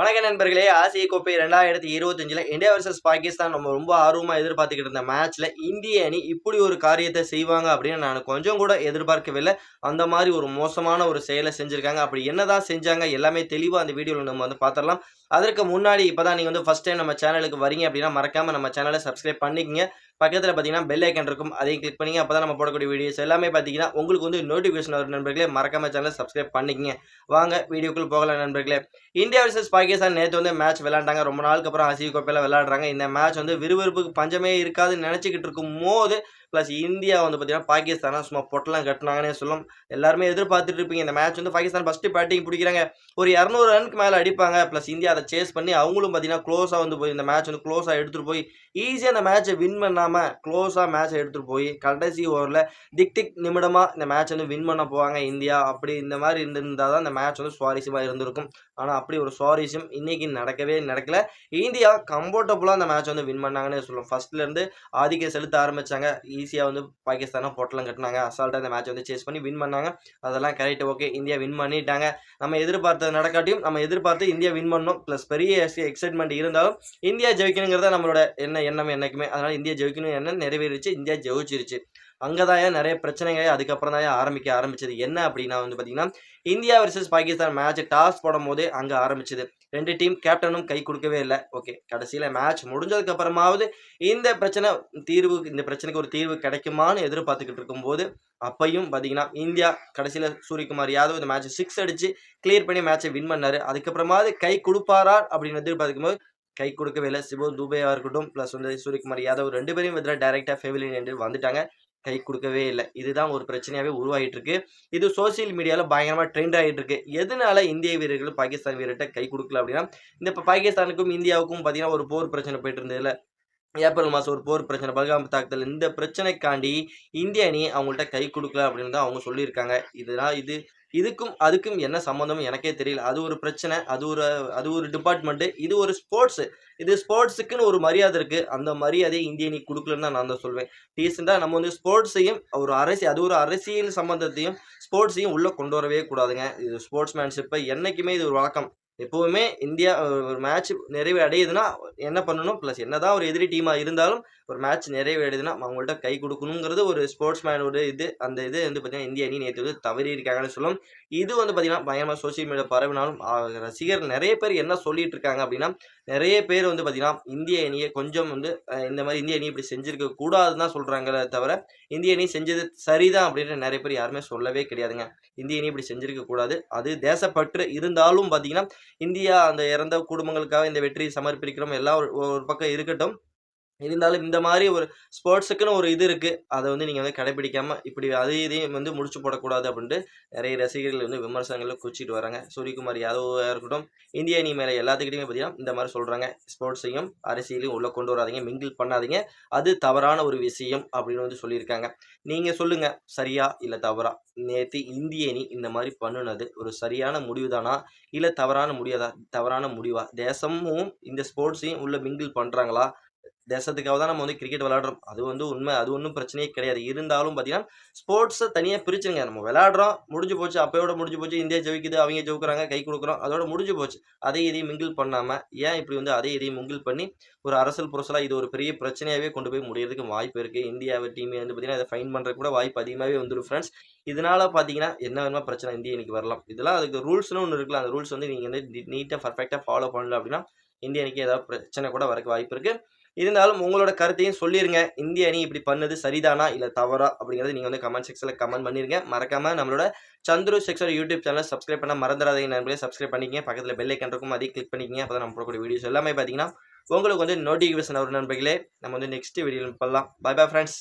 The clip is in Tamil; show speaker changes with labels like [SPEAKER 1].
[SPEAKER 1] வணக்க நண்பர்களே ஆசிய கோப்பை ரெண்டாயிரத்தி இருபத்தஞ்சில் இந்தியா வர்சஸ் பாகிஸ்தான் நம்ம ரொம்ப ஆர்வமாக எதிர்பார்த்துக்கிட்டு இருந்த மேட்ச்சில் இந்திய அணி இப்படி ஒரு காரியத்தை செய்வாங்க அப்படின்னு நான் கொஞ்சம் கூட எதிர்பார்க்கவில்லை. அந்த மாதிரி ஒரு மோசமான ஒரு செயலை செஞ்சுருக்காங்க. அப்படி என்னதான் செஞ்சாங்க எல்லாமே தெளிவாக அந்த வீடியோவில் நம்ம வந்து பார்த்துடலாம். அதற்கு முன்னாடி இப்போ தான் நீங்கள் வந்து ஃபஸ்ட் டைம் நம்ம சேனலுக்கு வரீங்க அப்படின்னா மறக்காமல் நம்ம சேனலை சப்ஸ்கிரைப் பண்ணிக்கங்க. பக்கத்தில் பார்த்தீங்கன்னா பெல் ஐக்கன் இருக்கும். அதையும் கிளிக் பண்ணிங்க. அப்போ தான் நம்ம போடக்கூடிய வீடியோஸ் எல்லாமே பார்த்தீங்கன்னா உங்களுக்கு வந்து நோட்டிஃபிகேஷன் வரும் நண்பர்களே. மறக்காம சேனலை சப்ஸ்கிரைப் பண்ணிக்கங்க. வாங்க வீடியோக்குள் போகலாம் நண்பர்களே. இந்தியா வர்சஸ் பாகிஸ்தான் நேற்று வந்து மேட்ச் விளையாண்டாங்க. ரொம்ப நாளுக்கு அப்புறம் ஆசிய கோப்பையில் விளையாடுறாங்க. இந்த மேட்ச் வந்து விறுவிறுப்புக்கு பஞ்சமே இருக்காதுன்னு நினச்சிக்கிட்டு இருக்கும் போது ப்ளஸ் இந்தியா வந்து பார்த்தீங்கன்னா பாகிஸ்தானை சும்மா பொட்டெல்லாம் கட்டினாங்கன்னே சொல்லும். எல்லாருமே எதிர்பார்த்துட்டு இருப்பீங்க. இந்த மேட்ச் வந்து பாகிஸ்தான் ஃபஸ்ட்டு பேட்டிங் பிடிக்கிறாங்க. ஒரு இரநூறு ரனுக்கு மேலே அடிப்பாங்க. ப்ளஸ் இந்தியா அதை சேஸ் பண்ணி அவங்களும் பார்த்தீங்கன்னா க்ளோஸாக வந்து போய் இந்த மேட்ச் வந்து க்ளோஸாக எடுத்துகிட்டு போய் ஈஸியாக அந்த மேட்ச்சை வின் பண்ணாமல் க்ளோஸாக மேட்ச்சை எடுத்துகிட்டு போய் கடைசி ஓவரில் திக் திக் நிமிடமாக இந்த மேட்ச் வந்து வின் பண்ண போவாங்க இந்தியா. அப்படி இந்த மாதிரி இருந்திருந்தால் தான் இந்த மேட்ச் வந்து சுவாரஸ்யமாக இருந்திருக்கும். ஆனால் அப்படி ஒரு சுவாரஸ்யம் இன்றைக்கி நடக்கவே நடக்கல. இந்தியா கம்ஃபர்டபுளாக அந்த மேட்ச் வந்து வின் பண்ணாங்கன்னு சொல்லுவோம் ஃபஸ்ட்லேருந்து ஆதிக்கம் செலுத்த ஆரம்பித்தாங்க ஈஸியாக வந்து பாகிஸ்தானை பொட்டலம் கட்டினாங்க. அசால்ட்டாக இந்த மேட்ச் வந்து சேஸ் பண்ணி வின் பண்ணாங்க. அதெல்லாம் கரெக்ட் ஓகே இந்தியா வின் பண்ணிட்டாங்க. நம்ம எதிர்பார்த்தது நடக்காட்டியும் நம்ம எதிர்பார்த்து இந்தியா வின் பண்ணோம். ப்ளஸ் பெரிய எக்ஸைட்மெண்ட் இருந்தாலும் இந்தியா ஜெயிக்கணுங்கிறத நம்மளோட என்ன எண்ணம் என்றைக்குமே அதனால் இந்தியா ஜெயிக்கணும் என்ன நிறைவேறிச்சு. இந்தியா ஜெயிச்சிருச்சு. அங்கே தான் நிறைய பிரச்சனைகள் அதுக்கப்புறம் தான் ஆரம்பிக்க ஆரம்பிச்சது. என்ன அப்படின்னா வந்து பார்த்தீங்கன்னா India versus Pakistan match toss போடும் போதே அங்கே ஆரம்பிச்சது. ரெண்டு டீம் கேப்டனும் கை கொடுக்கவே இல்லை. ஓகே கடைசியில் மேட்ச் முடிஞ்சதுக்கு அப்புறமாவது இந்த பிரச்சனை தீர்வு இந்த பிரச்சனைக்கு ஒரு தீர்வு கிடைக்குமான்னு எதிர்பார்த்துக்கிட்டு இருக்கும்போது அப்பையும் பார்த்தீங்கன்னா இந்தியா கடைசியில் சூரியகுமார் யாதவ் இந்த மேட்ச் சிக்ஸ் அடிச்சு கிளியர் பண்ணி மேட்சை வின் பண்ணாரு. அதுக்கப்புறமாவது கை கொடுப்பாரா அப்படின்னு எதிர்பார்க்கும் போது கை கொடுக்கவே இல்லை. சிபோ துபேயாக இருக்கட்டும் ப்ளஸ் வந்து சூரியகுமார் யாதவ் ரெண்டு பேரும் எதிராக டைரெக்டாக ஃபெவிலியன் என்று வந்துட்டாங்க. கை கொடுக்கவே இல்லை. இதுதான் ஒரு பிரச்சனையாகவே உருவாகிட்டு இருக்கு இது சோசியல் மீடியாவில் பயங்கரமாக ட்ரெண்ட் ஆகிட்டு இருக்கு எதனால இந்திய வீரர்கள் பாகிஸ்தான் வீரர்கிட்ட கை கொடுக்கல அப்படின்னா இந்த இப்போ பாகிஸ்தானுக்கும் இந்தியாவுக்கும் பார்த்தீங்கன்னா ஒரு போர் பிரச்சனை போயிட்டு இருந்ததுல ஏப்ரல் மாதம் ஒரு போர் பிரச்சனை பல்காம் தாக்குதல். இந்த பிரச்சனைக்காண்டி இந்திய அணி அவங்கள்ட்ட கை கொடுக்கல அப்படின்னு தான் அவங்க சொல்லியிருக்காங்க. இதுதான் இது இதுக்கும் அதுக்கும் என்ன சம்மந்தமும் எனக்கே தெரியல. அது ஒரு பிரச்சனை அது ஒரு அது ஒரு டிபார்ட்மெண்ட்டு இது ஒரு ஸ்போர்ட்ஸு இது ஸ்போர்ட்ஸுக்குன்னு ஒரு மரியாதை இருக்குது அந்த மரியாதையை இந்திய நீ கொடுக்கலன்னு தான் நான் தான் சொல்வேன். ரீசெண்டாக நம்ம வந்து ஸ்போர்ட்ஸையும் ஒரு அரசியல் அது ஒரு அரசியல் சம்மந்தத்தையும் ஸ்போர்ட்ஸையும் உள்ளே கொண்டு வரவே கூடாதுங்க. இது ஸ்போர்ட்ஸ் மேன்ஷிப்பை என்றைக்குமே இது ஒரு வழக்கம். எப்போவுமே இந்தியா ஒரு மேட்ச் நிறைவு அடையுதுன்னா என்ன பண்ணணும்? ப்ளஸ் என்னதான் ஒரு எதிரி டீமாக இருந்தாலும் ஒரு மேட்ச் நிறைவு அடையுதுன்னா அவங்கள்ட்ட கை கொடுக்கணுங்கிறது ஒரு ஸ்போர்ட்ஸ் மேனோட இது. அந்த இது வந்து பார்த்தீங்கன்னா இந்திய அணி நேற்று வந்து தவறி இருக்காங்கன்னு சொல்லும். இது வந்து பார்த்தீங்கன்னா பயங்கரமாக சோசியல் மீடியா பரவினாலும் ரசிகர் நிறைய பேர் என்ன சொல்லிட்டு இருக்காங்க அப்படின்னா நிறைய பேர் வந்து பார்த்தீங்கன்னா இந்திய அணியை கொஞ்சம் வந்து இந்த மாதிரி இந்திய அணி இப்படி செஞ்சிருக்க கூடாதுன்னு தான் சொல்கிறாங்களே தவிர இந்திய அணி செஞ்சது சரிதான் அப்படின்னு நிறைய பேர் யாருமே சொல்லவே கிடையாதுங்க. இந்திய அணி இப்படி செஞ்சிருக்க கூடாது. அது தேசப்பற்று இருந்தாலும் பார்த்தீங்கன்னா இந்தியா அந்த இறந்த குடும்பங்களுக்காக இந்த வெற்றியை சமர்ப்பிக்கிறோம். எல்லாம் ஒரு பக்கம் இருக்கட்டும். இருந்தாலும் இந்த மாதிரி ஒரு ஸ்போர்ட்ஸுக்குன்னு ஒரு இது இருக்குது அதை வந்து நீங்கள் வந்து கடைபிடிக்காமல் இப்படி அது இதையும் வந்து முடிச்சு போடக்கூடாது அப்படின்ட்டு நிறைய ரசிகர்கள் வந்து விமர்சனங்களில் குச்சிட்டு வராங்க. சூரியகுமார் யாதவாக இருக்கட்டும் இந்திய அணி மேலே எல்லாத்துக்கிட்டையுமே பார்த்தீங்கன்னா இந்த மாதிரி சொல்கிறாங்க ஸ்போர்ட்ஸையும் அரசியலையும் உள்ளே கொண்டு வராதிங்க மிங்கிள் பண்ணாதீங்க. அது தவறான ஒரு விஷயம் அப்படின்னு வந்து சொல்லியிருக்காங்க. நீங்கள் சொல்லுங்கள் சரியா இல்லை தவறா? நேற்று இந்திய அணி இந்த மாதிரி பண்ணுனது ஒரு சரியான முடிவு தானா இல்லை தவறான முடியாதா தவறான முடிவா? தேசமும் இந்த ஸ்போர்ட்ஸையும் உள்ளே மிங்கிள் பண்ணுறாங்களா தேசத்துக்காக தான் நம்ம வந்து கிரிக்கெட் விளாடுறோம் அது வந்து உண்மை. அது ஒன்றும் பிரச்சனையே கிடையாது. இருந்தாலும் பார்த்தீங்கன்னா ஸ்போர்ட்ஸை தனியாக பிரிச்சுங்க நம்ம விளாடுறோம் முடிஞ்சு போச்சு. அப்போயோட முடிஞ்சு போச்சு. இந்தியா ஜெயிக்குது அவங்க ஜெயிக்கிறாங்க கை கொடுக்குறோம். அதோட முடிஞ்சு போச்சு. அதை இதையும் மிங்கிள் பண்ணாமல் ஏன் இப்படி வந்து அதை இதையும் மிங்கிள் பண்ணி ஒரு அரசியல் புரசலாக இது ஒரு பெரிய பிரச்சனையாகவே கொண்டு போய் முடியறதுக்கு வாய்ப்பு இருக்குது இந்தியாவை டீமே வந்து பார்த்தீங்கன்னா இதை ஃபைன் பண்ணுற கூட வாய்ப்பு அதிகமாகவே வந்துடும் ஃப்ரெண்ட்ஸ் இதனால் பார்த்தீங்கன்னா என்ன வேணுமா பிரச்சனை இந்திய இன்னைக்கு வரலாம். இதெல்லாம் அதுக்கு ரூல்ஸ்னு ஒன்று இருக்குல்ல. அந்த ரூல்ஸ் வந்து நீங்கள் வந்து நீட்டாக பர்ஃபெக்டாக ஃபாலோ பண்ணல அப்படின்னா இந்திய இன்னைக்கு ஏதாவது பிரச்சனை கூட வரக்கு வாய்ப்பு இருக்குது இருந்தாலும் உங்களோட கருத்தையும் சொல்லிடுங்க இந்திய அணி இப்படி பண்ணது சரிதானா? இல்லை தவறா? அப்படிங்கிறது நீங்கள் வந்து கமெண்ட் செக்ஷனில் கமெண்ட் பண்ணிருங்க. மறக்காம நம்மளோட சந்துரு செக்ஸோட யூடியூப் சேனலை சப்ஸ்கிரைப் பண்ண மறந்துடாதீங்க நண்பர்களே. சப்ஸ்கிரைப் பண்ணிக்கங்க. பக்கத்தில் பெல் ஐக்கன் இருக்கும். அதையும் கிளிக் பண்ணிக்கங்க. அப்போ தான் நம்ம போடக்கூடிய வீடியோஸ் எல்லாமே பார்த்தீங்கன்னா உங்களுக்கு வந்து நோட்டிஃபிகேஷன் வரும் நண்பர்களே. நம்ம வந்து நெக்ஸ்ட் வீடியோ பண்ணலாம் பை பை ஃப்ரெண்ட்ஸ்